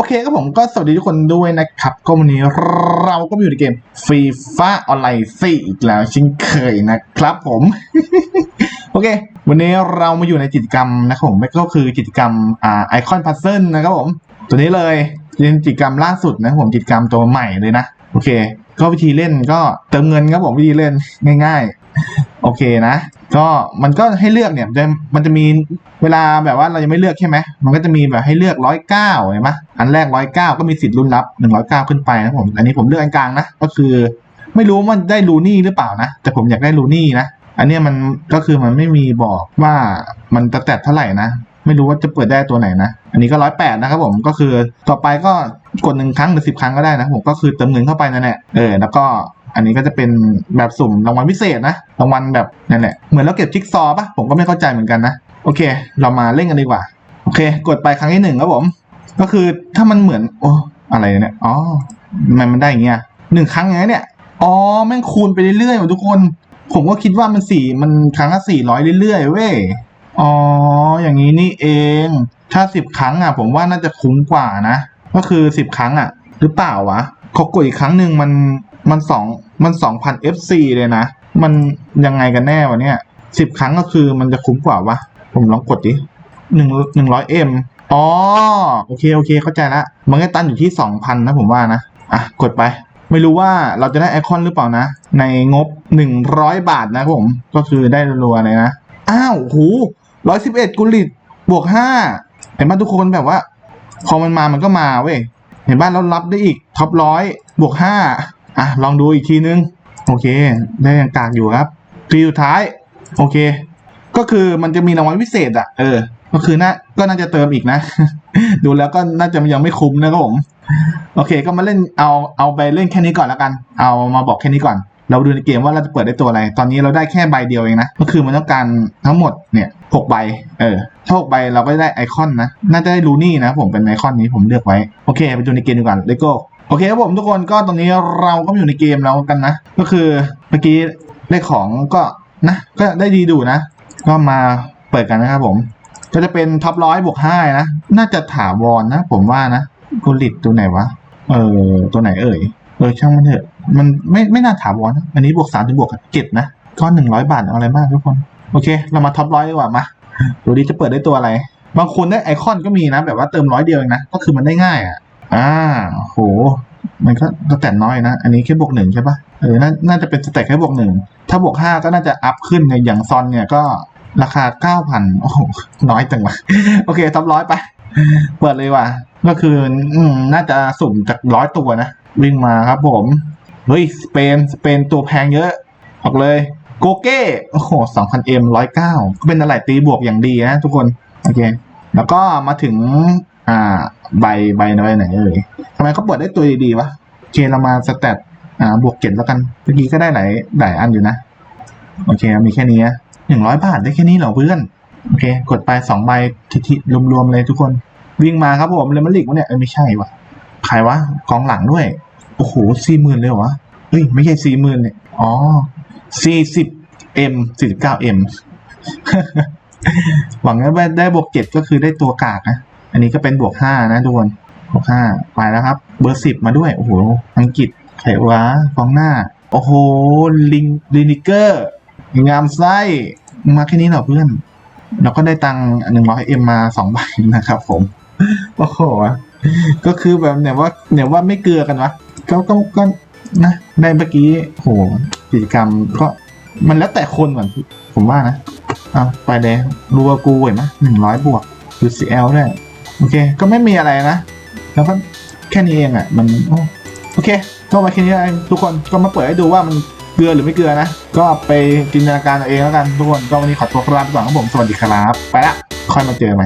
โอเคครับผมก็สวัสดีทุกคนด้วยนะครับก็วันนี้เราก็มาอยู่ในเกมฟีฟ่าออนไลน์ซีอีกแล้วเช่นเคยนะครับผม โอเค วันนี้เรามาอยู่ในกิจกรรมนะครับผมก็คือกิจกรรมอ่าไอคอนพัซเซิลนะครับผม ตัวนี้เลยเป็นกิจกรรมล่าสุดนะผมกิจกรรมตัวใหม่เลยนะ โอเค ก็วิธีเล่นก็เติมเงินครับผมวิธีเล่นง่าย ๆ โอเคนะ ก็มันก็ให้เลือกเนี่ยจะมันจะมีเวลาแบบว่าเรายังไม่เลือกใช่ไหมมันก็จะมีแบบให้เลือกร้อยเก้าเห็นไหมอันแรกร้อยเก้าก็มีสิทธิ์ลุ้นรับหนึ่งร้อยเก้าขึ้นไปนะผม อันนี้ผมเลือกอันกลางนะ ก็คือไม่รู้ว่ามันได้ลูนี่หรือเปล่านะ แต่ผมอยากได้ลูนี่นะ อันนี้มันก็คือมันไม่มีบอกว่ามันจะแตะเท่าไหร่นะ ไม่รู้ว่าจะเปิดได้ตัวไหนนะ อันนี้ก็ร้อยแปดนะครับผมก็คือต่อไปก็กดหนึ่งครั้งหรือสิบครั้งก็ได้นะผมก็คือเติมเงินเข้าไปนั่นแหละเออแล้วก็ อันนี้ก็จะเป็นแบบสุ่มรางวัลพิเศษนะรางวัลแบบนั่นแหละเหมือนเราเก็บจิ๊กซอปะผมก็ไม่เข้าใจเหมือนกันนะโอเค เรามาเล่นกันดีกว่า โอเค กดไปครั้งที่หนึ่งครับผม ก็คือถ้ามันเหมือน โอ้อะไรเนี่ยอ๋อทำไมมันได้อย่างเงี้ยหนึ่งครั้งอย่างเงี้ยเนี่ยอ๋อแม่งคูณไปเรื่อยๆว่ะทุกคน ผมก็คิดว่ามันสี่มันครั้งละสี่ร้อยเรื่อยๆเว้ยอ๋ออย่างนี้นี่เอง ถ้าสิบครั้งอะ ผมว่าน่าจะคุ้มกว่านะ ก็คือสิบครั้งอะ หรือเปล่าวะเขากดอีกครั้งหนึ่งมันมันสอง มันสองพัน FC เลยนะ มันยังไงกันแน่วะเนี่ยสิบครั้งก็คือมันจะคุ้มกว่าวะ ผมลองกดดิหนึ่งหนึ่งร้อยเอ็มอ๋อ โอเค โอเค เข้าใจละมันก็ตันอยู่ที่สองพันนะผมว่านะ อะ กดไป ไม่รู้ว่าเราจะได้ไอคอนหรือเปล่านะ ในงบ100บาทนะผม ก็คือได้รัวๆเลยนะ อ้าวโหร้อยสิบเอ็ดกุลิตบวกห้าเห็นไหมทุกคนแบบว่า พอมันมามันก็มาเว้ยเห็นบ้านเรารับได้อีกท็อปร้อยบวกห้า อะลองดูอีกทีนึง โอเค ได้ยังกากอยู่ครับทีสุดท้าย โอเค ก็คือมันจะมีรางวัลพิเศษอะ เออ ก็คือน่าก็น่าจะเติมอีกนะ ดูแล้วก็น่าจะยังไม่คุ้มนะครับผม โอเค ก็มาเล่นเอาเอาไปเล่นแค่นี้ก่อนแล้วกัน เอามาบอกแค่นี้ก่อน เราดูในเกมว่าเราจะเปิดได้ตัวอะไร ตอนนี้เราได้แค่ใบเดียวเองนะ ก็คือมันต้องการทั้งหมดเนี่ยหกใบ เออถ้าหกใบเราก็ได้ไอคอนนะ น่าจะได้ลูนี่นะผมเป็นไอคอนนี้ผมเลือกไว้ โอเค ไปดูในเกมดีกว่าเลโก้ โอเคครับผมทุกคนก็ตอนนี้เราก็อยู่ในเกมแล้วกันนะ ก็คือเมื่อกี้ได้ของก็นะ ก็ได้ดีดูนะ ก็มาเปิดกันนะครับผม ก็จะเป็นท็อปร้อยบวกห้านะ น่าจะถาวรนะผมว่านะกุลิตตัวไหนวะ เออตัวไหนเอ่ย เออช่างมันเถอะ มันไม่ไม่น่าถาวรนะ อันนี้บวกสามถึงบวกเจ็ดนะ ก็หนึ่งร้อยบาทเอาอะไรมากทุกคน โอเค เรามาท็อปร้อยดีกว่ามาดูดิจะเปิดได้ตัวอะไร บางคนได้ไอคอนก็มีนะ แบบว่าเติมร้อยเดียวเองนะ ก็คือมันได้ง่ายอะ อ่าโห มันก็สแตทน้อยนะ อันนี้แค่บวกหนึ่งใช่ปะเออ น่าน่าจะเป็นสแตทแค่บวกหนึ่ง ถ้าบวกห้าก็น่าจะอัพขึ้นในอย่างซอนเนี่ยก็ราคาเก้าพันโอ้โห น้อยจังวะ โอเคท็อปร้อยไป เปิดเลยว่ะ ก็คือ อืม น่าจะสุ่มจากร้อยตัวนะ วิ่งมาครับผม เฮ้ย สเปน สเปนตัวแพงเยอะ ออกเลย โกเก้ โอ้โหสองพันเอ็มร้อยเก้าก็เป็นอะไรตีบวกอย่างดีนะทุกคน โอเค แล้วก็มาถึง อ่า ใบใบใบไหนเอ่ยทำไมเขาเปิดได้ตัวดีๆวะเคเรามาสแตทอ่าบวกเจ็ดแล้วกันเมื่อกี้ก็ได้หลายหลายอันอยู่นะ โอเค มีแค่นี้หนึ่งร้อยบาทได้แค่นี้เหรอเพื่อน โอเค กดไปสองใบทิๆรวมๆเลยทุกคน วิ่งมาครับผมเลมอนลิกวะเนี่ยไม่ใช่วะใครวะกองหลังด้วย โอ้โหสี่หมื่นเลยวะเฮ้ย ไม่ใช่สี่หมื่นเนี่ยอ๋อสี่สิบเอ็มสี่สิบเก้าเอ็มหวังว่าได้บวกเจ็ดก็คือได้ตัวกากนะ อันนี้ก็เป็นบวกห้านะทุกคนบวกห้าไปแล้วครับ เบอร์สิบมาด้วยโอ้โหอังกฤษไขวะกองหน้า โอ้โหลิงลินิเกอร์ งามไส้มาแค่นี้เหรอเพื่อนเราก็ได้ตังหนึ่งร้อยเอ็มมาสองใบนะครับ ผมโอ้โหก็คือแบบเนี่ยว่าเนี่ยว่าไม่เกลือกันวะก็ก็ก็นะได้เมื่อกี้โหกิจกรรมก็มันแล้วแต่คนก่อนผมว่านะเอาไปเลยรัวกูเห็นไหมหนึ่งร้อยบวก UCL ด้ โอเค ก็ไม่มีอะไรนะ แล้วก็แค่นี้เองอะ มันโอเคก็มาแค่นี้เองทุกคนก็มาเปิดให้ดูว่ามันเกลือหรือไม่เกลือนะ ก็ไปจินตนาการเอาเองแล้วกันทุกคน ก็วันนี้ขอตัวลาไปก่อนครับผม สวัสดีครับ ไปละ ค่อยมาเจอไหม